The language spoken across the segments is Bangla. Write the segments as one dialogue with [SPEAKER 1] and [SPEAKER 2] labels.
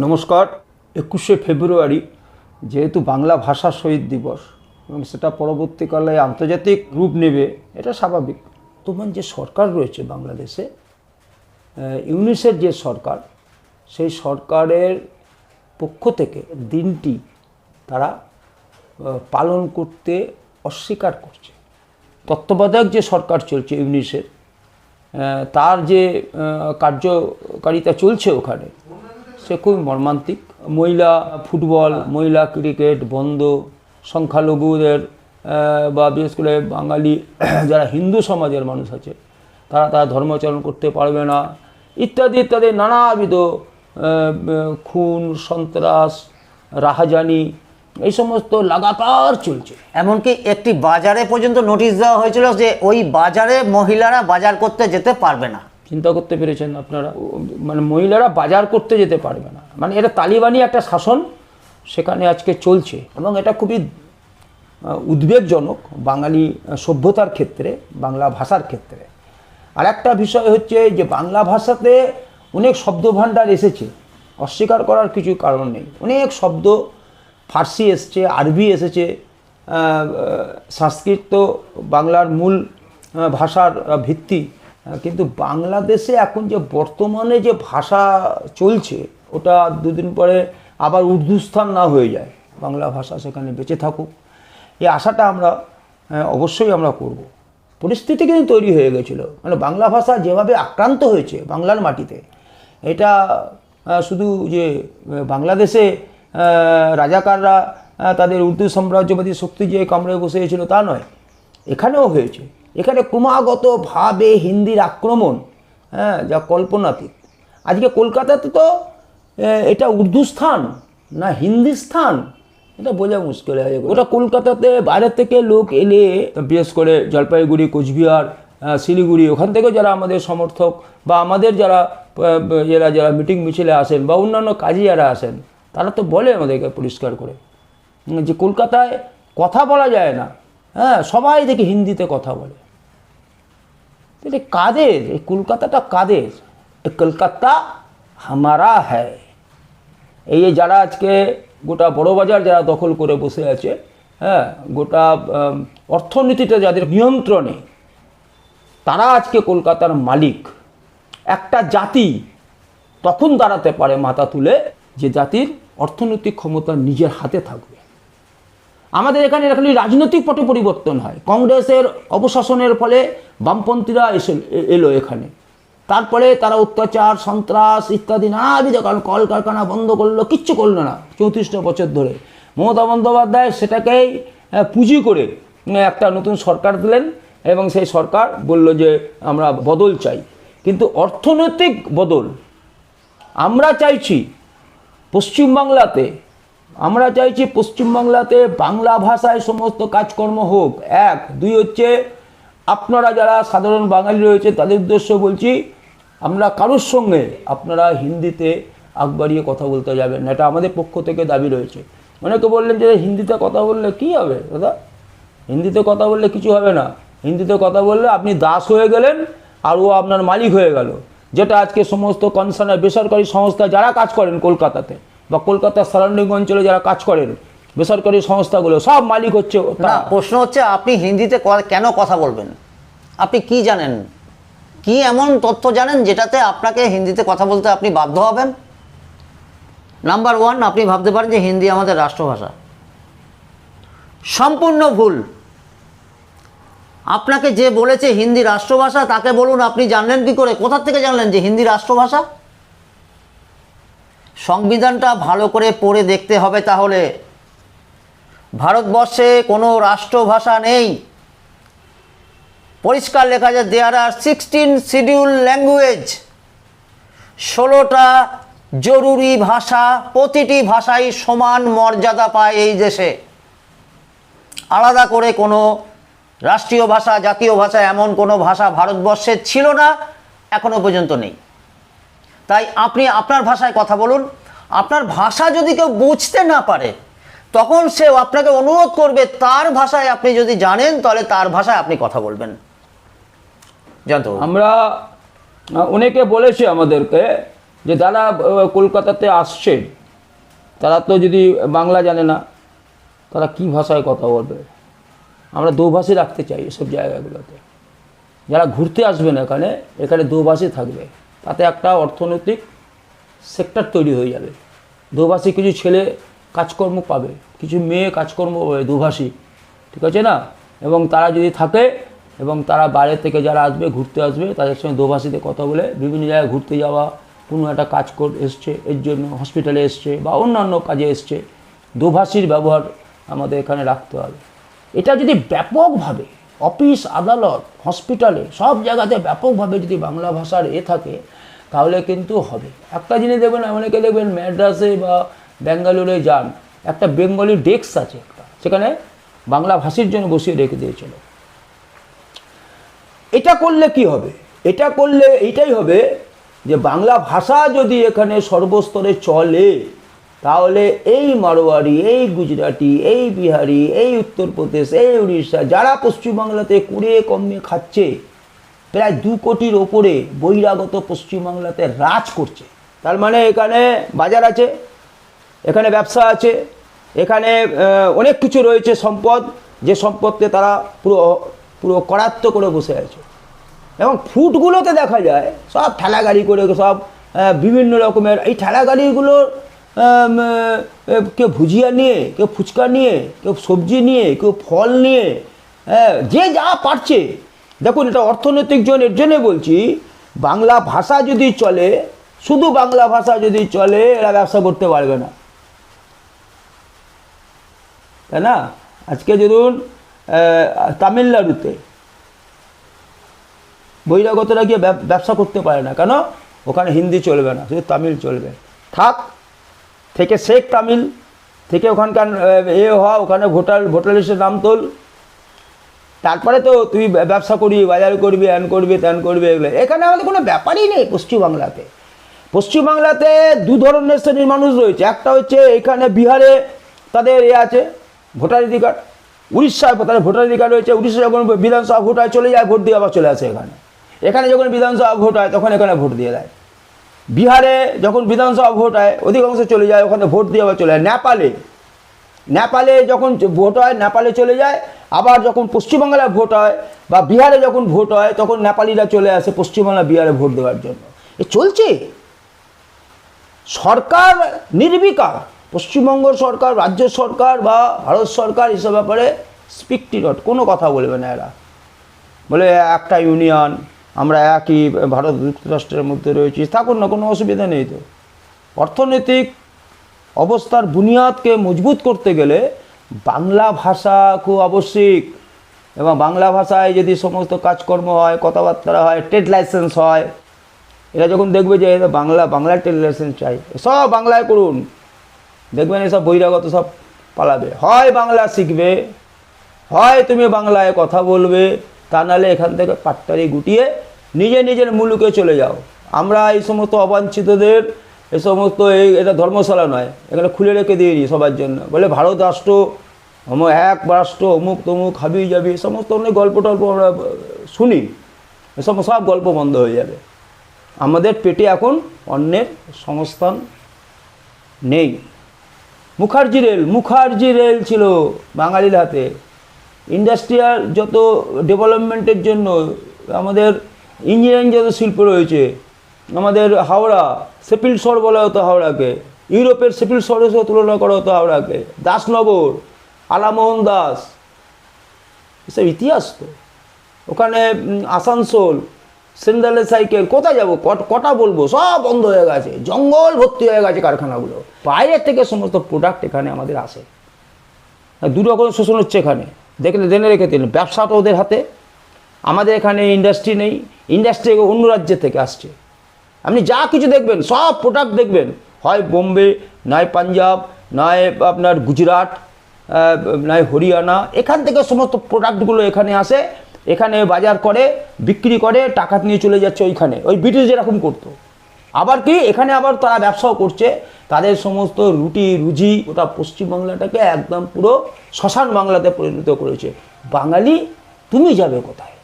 [SPEAKER 1] নমস্কার, একুশে ফেব্রুয়ারি, যেহেতু বাংলা ভাষা শহীদ দিবস, এবং সেটা পরবর্তীকালে আন্তর্জাতিক রূপ নেবে, এটা স্বাভাবিক। বর্তমান যে সরকার রয়েছে বাংলাদেশে ইউনিসের যে সরকার, সেই সরকারের পক্ষ থেকে দিনটি তারা পালন করতে অস্বীকার করছে। তত্ত্বাবধায়ক যে সরকার চলছে ইউনিসের তার যে কার্যকারিতা চলছে ওখানে সে খুবই মর্মান্তিক। মহিলা ফুটবল, মহিলা ক্রিকেট, বন্ধ, সংখ্যালঘুদের বা বিশেষ করে বাঙালি, যারা হিন্দু সমাজের মানুষ আছে, তারা তারা ধর্মাচরণ করতে পারবে না। ইত্যাদি ইত্যাদি নানাবিধ খুন, সন্ত্রাস, রাহাজানি, এই সমস্ত লাগাতার চলছে।
[SPEAKER 2] এমনকি একটি বাজারে পর্যন্ত নোটিশ দেওয়া হয়েছিল যে ওই বাজারে মহিলারা বাজার করতে যেতে পারবে না।
[SPEAKER 1] চিন্তা করতে পেরেছেন আপনারা? মানে মহিলারা বাজার করতে যেতে পারবে না। মানে এটা তালিবানি একটা শাসন সেখানে আজকে চলছে এবং এটা খুবই উদ্বেগজনক বাঙালি সভ্যতার ক্ষেত্রে, বাংলা ভাষার ক্ষেত্রে। আর একটা বিষয় হচ্ছে যে বাংলা ভাষাতে অনেক শব্দভাণ্ডার এসেছে। অস্বীকার করার কিছু কারণ নেই। অনেক শব্দ ফার্সি এসছে, আরবি এসেছে সংস্কৃত তো বাংলার মূল ভাষার ভিত্তি কিন্তু বাংলাদেশে এখন যে বর্তমানে যে ভাষা চলছে, ওটা দুদিন পরে আবার উর্দুস্থান না হয়ে যায়। বাংলা ভাষা সেখানে বেঁচে থাকুক। এই আশাটা আমরা অবশ্যই আমরা করব। পরিস্থিতি কিন্তু তৈরি হয়ে গেছিল। মানে বাংলা ভাষা যেভাবে আক্রান্ত হয়েছে বাংলার মাটিতে, এটা শুধু যে বাংলাদেশে রাজাকাররা তাদের উর্দু সাম্রাজ্যবাদী শক্তি যে কামড়ে বসেছিল তা নয়, এখানেও হয়েছে। এখানে ক্রমাগতভাবে হিন্দির আক্রমণ হ্যাঁ যা কল্পনাতীত। আজকে কলকাতাতে তো এটা উর্দু স্থান, না হিন্দি স্থান, এটা বোঝা মুশকিল হয়ে যাবে ওটা কলকাতাতে বাইরে থেকে লোক এলে, বিশেষ করে জলপাইগুড়ি, কোচবিহার শিলিগুড়ি, ওখান থেকেও যারা আমাদের সমর্থক বা আমাদের যারা এরা যারা মিটিং মিছিলে আসেন বা অন্যান্য কাজে যারা আসেন, তারা তো বলে আমাদেরকে পরিষ্কার করে, যে কলকাতায় কথা বলা যায় না হ্যাঁ সবাই দেখি হিন্দিতে কথা বলে। এটা কাদের এই কলকাতাটা কাদের কলকাতা হামারা হ্যায় এই যারা আজকে গোটা বড় বাজার যারা দখল করে বসে আছে হ্যাঁ গোটা অর্থনীতিটা যাদের নিয়ন্ত্রণে তারা আজকে কলকাতার মালিক একটা জাতি তখন দাঁড়াতে পারে মাথা তুলে যে জাতির অর্থনৈতিক ক্ষমতা নিজের হাতে থাকবে আমাদের এখানে খালি রাজনৈতিক পটে পরিবর্তন হয়। কংগ্রেসের অবশাসনের ফলে বামপন্থীরা এসে এলো এখানে। তারপরে তারা অত্যাচার, সন্ত্রাস ইত্যাদি নানাবিধ কারণ কলকারখানা বন্ধ করল, কিচ্ছু করল না চৌত্রিশটা বছর ধরে। মমতা বন্দ্যোপাধ্যায় সেটাকেই পুঁজি করে একটা নতুন সরকার দিলেন এবং সেই সরকার বলল যে আমরা বদল চাই। কিন্তু অর্থনৈতিক বদল আমরা চাইছি পশ্চিমবাংলাতে আমরা চাইছি পশ্চিমবাংলাতে বাংলা ভাষায় সমস্ত কাজকর্ম হোক। এক, দুই হচ্ছে আপনারা যারা সাধারণ বাঙালি রয়েছে, তাদের উদ্দেশ্য বলছি, আমরা কারোর সঙ্গে আপনারা হিন্দিতে আগবাড়িয়ে কথা বলতে যাবেন না। এটা আমাদের পক্ষ থেকে দাবি রয়েছে। অনেকে বললেন যে, হিন্দিতে কথা বললে কি হবে দাদা? হিন্দিতে কথা বললে কিছু হবে না। হিন্দিতে কথা বললে আপনি দাস হয়ে গেলেন আর ও আপনার মালিক হয়ে গেল। যেটা আজকে সমস্ত কনসার্নের বেসরকারি সংস্থা যারা কাজ করেন কলকাতাতে বা কলকাতার সারাউন্ডিং অঞ্চলে যারা কাজ করেন বেসরকারি সংস্থাগুলো সব মালিক হচ্ছে
[SPEAKER 2] না প্রশ্ন হচ্ছে আপনি হিন্দিতে কেন কথা বলবেন? আপনি কি জানেন? কি এমন তথ্য জানেন যেটাতে আপনাকে হিন্দিতে কথা বলতে আপনি বাধ্য হবেন? নাম্বার ওয়ান আপনি ভাবতে পারেন যে হিন্দি আমাদের রাষ্ট্রভাষা। সম্পূর্ণ ভুল। আপনাকে যে বলেছে হিন্দি রাষ্ট্রভাষা তাকে বলুন আপনি জানলেন কি করে? কোথা থেকে জানলেন যে হিন্দি রাষ্ট্রভাষা? সংবিধানটা ভালো করে পড়ে দেখতে হবে তাহলে। ভারতবর্ষে কোনো রাষ্ট্রভাষা নেই। পরিষ্কার লেখা আছে there are sixteen schedule language ষোলোটা জরুরি ভাষা, প্রতিটি ভাষাই সমান মর্যাদা পায় এই দেশে। আলাদা করে কোনো রাষ্ট্রীয় ভাষা, জাতীয় ভাষা, এমন কোনো ভাষা ভারতবর্ষে ছিল না, এখনও পর্যন্ত নেই। তাই আপনি আপনার ভাষায় কথা বলুন। আপনার ভাষা যদি কেউ বুঝতে না পারে, তখন সে আপনাকে অনুরোধ করবে, তার ভাষায় আপনি যদি জানেন, তাহলে তার ভাষায় আপনি কথা বলবেন। জানতো
[SPEAKER 1] আমরা অনেকে বলেছে আমাদেরকে যে যারা কলকাতাতে আসছে, তারা তো যদি বাংলা জানে না, তারা কি ভাষায় কথা বলবে? আমরা দোভাষী রাখতে চাই এসব জায়গাগুলোতে। যারা ঘুরতে আসবেন এখানে এখানে দোভাষী থাকবে। তাতে একটা অর্থনৈতিক সেক্টর তৈরি হয়ে যাবে। দোভাষী কিছু ছেলে কাজকর্ম পাবে, কিছু মেয়ে কাজকর্ম পাবে দোভাষী, ঠিক আছে না? এবং তারা যদি থাকে এবং তারা বাইরে থেকে যারা আসবে, ঘুরতে আসবে, তাদের সঙ্গে দোভাষীতে কথা বলে বিভিন্ন জায়গায় ঘুরতে যাওয়া, কোনো একটা কাজ কর, এসছে, এর জন্য হসপিটালে এসছে বা অন্যান্য কাজে এসছে, দোভাষীর ব্যবহার আমাদের এখানে রাখতে হবে। এটা যদি ব্যাপকভাবে অফিস, আদালত, হসপিটালে সব জায়গাতে ব্যাপকভাবে যদি বাংলা ভাষার এ থাকে, তাহলে কিন্তু হবে। একটা জিনিস দেখবেন, অনেকে দেখবেন ম্যাড্রাসে বা ব্যাঙ্গালোরে যান, একটা বেঙ্গলি ডেস্ক আছে একটা, সেখানে বাংলা ভাষীর জন্য বসিয়ে রেখে দিয়েছিল এটা করলে কি হবে? এটা করলে এটাই হবে যে বাংলা ভাষা যদি এখানে সর্বস্তরে চলে তাহলে এই মারোয়ারি এই গুজরাটি এই বিহারি এই উত্তরপ্রদেশ এই উড়িষ্যা যারা পশ্চিমবাংলাতে কুড়িয়ে কমে খাচ্ছে প্রায় দু কোটির ওপরে বহিরাগত পশ্চিমবাংলাতে রাজ করছে। তার মানে এখানে বাজার আছে এখানে ব্যবসা আছে এখানে অনেক কিছু রয়েছে সম্পদ যে সম্পদকে তারা পুরো পুরো করাত্ত করে বসে আছে। এবং ফুটগুলোতে দেখা যায় সব ঠেলা গাড়ি করে সব বিভিন্ন রকমের এই ঠেলা গাড়িগুলোর আম, আহ, কেউ ভুজিয়া নিয়ে, কেউ ফুচকা নিয়ে, কেউ সবজি নিয়ে, কেউ ফল নিয়ে হ্যাঁ যে যা পারছে। দেখুন, এটা অর্থনৈতিক জন, এর জন্যে বলছি, বাংলা ভাষা যদি চলে, শুধু বাংলা ভাষা যদি চলে, এরা ব্যবসা করতে পারবে না। তাই না? আজকে ধরুন তামিলনাড়ুতে, বহিরাগতরা গিয়ে ব্যবসা করতে পারে না। কেন? ওখানে হিন্দি চলবে না, শুধু তামিল চলবে। থাক থেকে শেখ তামিল, থেকে ওখানকার এ হওয়া, ওখানে ভোটার ভোটার লিস্টের নাম তোল। তারপরে তো তুই ব্যবসা করবি বাজার করবি অ্যান করবি ত্যান করবি, এগুলো। এখানে আমাদের কোনো ব্যাপারই নেই পশ্চিমবাংলাতে। পশ্চিমবাংলাতে দু ধরনের শ্রেণির মানুষ রয়েছে। একটা হচ্ছে এখানে বিহারে তাদের এ আছে, ভোটার ভোটাধিকার উড়িষ্যায় তাদের ভোটাধিকার রয়েছে। উড়িষ্যা যখন বিধানসভা ভোট হয়, চলে যায়, ভোট দিয়ে আবার চলে আসে এখানে। এখানে যখন বিধানসভা ভোট হয়, তখন এখানে ভোট দিয়ে দেয়। বিহারে যখন বিধানসভা ভোট হয়, অধিকাংশ চলে যায়, ওখানে ভোট দিয়ে আবার চলে যায়। নেপালে নেপালে যখন ভোট হয়, নেপালে চলে যায়, আবার যখন পশ্চিমবাংলায় ভোট হয় বা বিহারে যখন ভোট হয়, তখন নেপালিরা চলে আসে পশ্চিমবাংলা বিহারে ভোট দেওয়ার জন্য। এ চলছে? সরকার নির্বিকার, পশ্চিমবঙ্গ সরকার, রাজ্য সরকার বা ভারত সরকার এসব ব্যাপারে স্পিকটি নট, কোনো কথা বলবে না এরা। বলে একটা ইউনিয়ন আমরা একই ভারত যুক্তরাষ্ট্রের মধ্যে রয়েছি। থাকুন না, কোনো অসুবিধা নেই তো। অর্থনৈতিক অবস্থার বুনিয়াদকে মজবুত করতে গেলে বাংলা ভাষা খুব আবশ্যিক এবং বাংলা ভাষায় যদি সমস্ত কাজকর্ম হয়, কথাবার্তা হয়, ট্রেড লাইসেন্স হয়, এরা যখন দেখবে যে বাংলা বাংলা ট্রেড লাইসেন্স চাই, সব বাংলায় করুন। দেখবেন এসব বহিরাগত সব পালাবে। হয় বাংলা শিখবে, হয় তুমি বাংলায় কথা বলবে, তা নাহলে এখান থেকে পাট্টারি গুটিয়ে নিজে নিজের মুলুকে চলে যাও। আমরা এই সমস্ত অবাঞ্ছিতদের, এ সমস্ত এই, এটা ধর্মশালা নয় এখানে খুলে রেখে দিয়ে দিই সবার জন্য। বলে ভারত রাষ্ট্র অম এক রাষ্ট্র, অমুক তমুক, হাবি যাবি সমস্ত অনেক গল্প টল্প আমরা শুনি। এসব সব গল্প বন্ধ হয়ে যাবে। আমাদের পেটে এখন অন্যের সংস্থান নেই। মুখার্জি রেল মুখার্জি রেল ছিল বাঙালির হাতে। ইন্ডাস্ট্রিয়াল যত ডেভেলপমেন্টের জন্য আমাদের ইঞ্জিনিয়ারিং যত শিল্প রয়েছে। আমাদের হাওড়া সেপিল শহর বলা হতো হাওড়াকে। ইউরোপের সেপিল শহরের সাথে তুলনা করা হতো হাওড়াকে। দাসনগর, আলামোহন দাস, এসব ইতিহাস তো। ওখানে আসানসোল সেন্দালে সাইকেল, কোথায় যাব? কট- বলব? সব বন্ধ হয়ে গেছে। জঙ্গল ভর্তি হয়ে গেছে কারখানাগুলো। বাইরের থেকে সমস্ত প্রোডাক্ট এখানে আমাদের আসে। দু রকম শোষণ হচ্ছে এখানে। দেখলে, জেনে রেখে দিন ব্যবসাটা ওদের হাতে। আমাদের এখানে ইন্ডাস্ট্রি নেই ইন্ডাস্ট্রি অন্য রাজ্যের থেকে আসছে। আপনি যা কিছু দেখবেন, সব প্রোডাক্ট দেখবেন। হয় বোম্বে, নয় পাঞ্জাব, নয় আপনার গুজরাট নয় হরিয়ানা, এখান থেকে সমস্ত প্রোডাক্টগুলো এখানে আসে, এখানে বাজার করে, বিক্রি করে, টাকা নিয়ে চলে যাচ্ছে ওইখানে। ওই ব্রিটিশ যেরকম করতো। আবার কি, এখানে আবার তারা ব্যবসাও করছে। তাদের সমস্ত রুটি, রুজি, ওটা পশ্চিমবাংলাটাকে একদম পুরো শ্মশান বাংলাতে পরিণত করেছে। বাঙালি, তুমি যাবে কোথায়?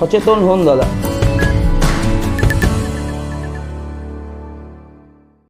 [SPEAKER 1] সচেতন হন দাদা